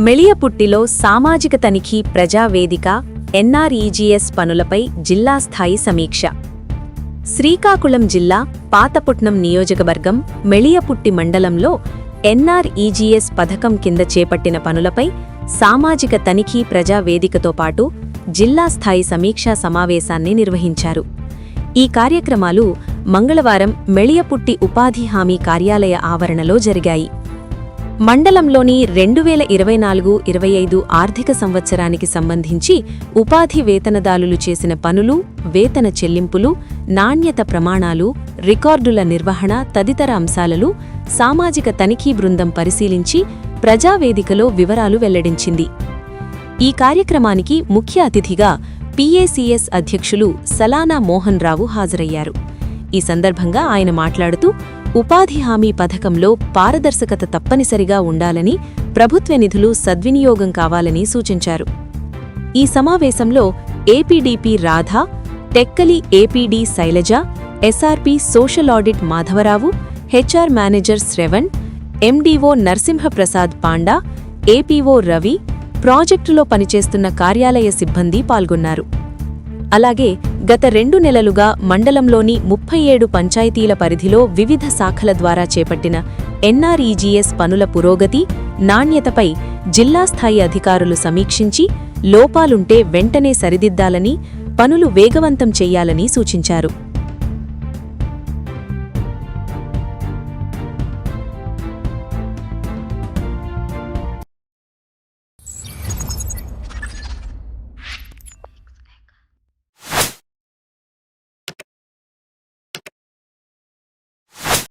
మెళియపుట్టిలో సామాజిక తనిఖీ ప్రజావేదిక ఎన్ఆర్ఈజీఎస్ పనులపై జిల్లా స్థాయి సమీక్ష. శ్రీకాకుళం జిల్లా పాతపుట్నం నియోజకవర్గం మెళియపుట్టి మండలంలో ఎన్ఆర్ఈజీఎస్ పథకం కింద చేపట్టిన పనులపై సామాజిక తనిఖీ ప్రజావేదికతో పాటు జిల్లా స్థాయి సమీక్షా సమావేశాన్ని నిర్వహించారు. ఈ కార్యక్రమాలు మంగళవారం మెళియపుట్టి ఉపాధి హామీ కార్యాలయ ఆవరణలో జరిగాయి. మండలంలోని రెండు వేల ఇరవై నాలుగు ఇరవై ఐదు ఆర్థిక సంవత్సరానికి సంబంధించి ఉపాధి వేతనదారులు చేసిన పనులు వేతన చెల్లింపులు నాణ్యత ప్రమాణాలు రికార్డుల నిర్వహణ తదితర అంశాలలు సామాజిక తనిఖీ బృందం పరిశీలించి ప్రజావేదికలో వివరాలు వెల్లడించింది. ఈ కార్యక్రమానికి ముఖ్య అతిథిగా పీఏసీఎస్ అధ్యక్షులు సలానా మోహన్ రావు హాజరయ్యారు. ఈ సందర్భంగా ఆయన మాట్లాడుతూ ఉపాధి హామీ పథకంలో పారదర్శకత తప్పనిసరిగా ఉండాలని ప్రభుత్వ నిధులు సద్వినియోగం కావాలని సూచించారు. ఈ సమావేశంలో APDP Radha Tekkali APD Sailaja SRP social audit Madhavarao HR manager Shravan MDO Narasimhaprasad Panda APO Ravi ప్రాజెక్టులో పనిచేస్తున్న కార్యాలయ సిబ్బంది పాల్గొన్నారు. అలాగే గత రెండు నెలలుగా మండలంలోని ముప్పై ఏడు పంచాయతీల పరిధిలో వివిధ శాఖల ద్వారా చేపట్టిన ఎన్ఆర్ఈజీఎస్ పనుల పురోగతి నాణ్యతపై జిల్లా స్థాయి అధికారులు సమీక్షించి లోపాలుంటే వెంటనే సరిదిద్దాలని పనులు వేగవంతం చేయాలని సూచించారు.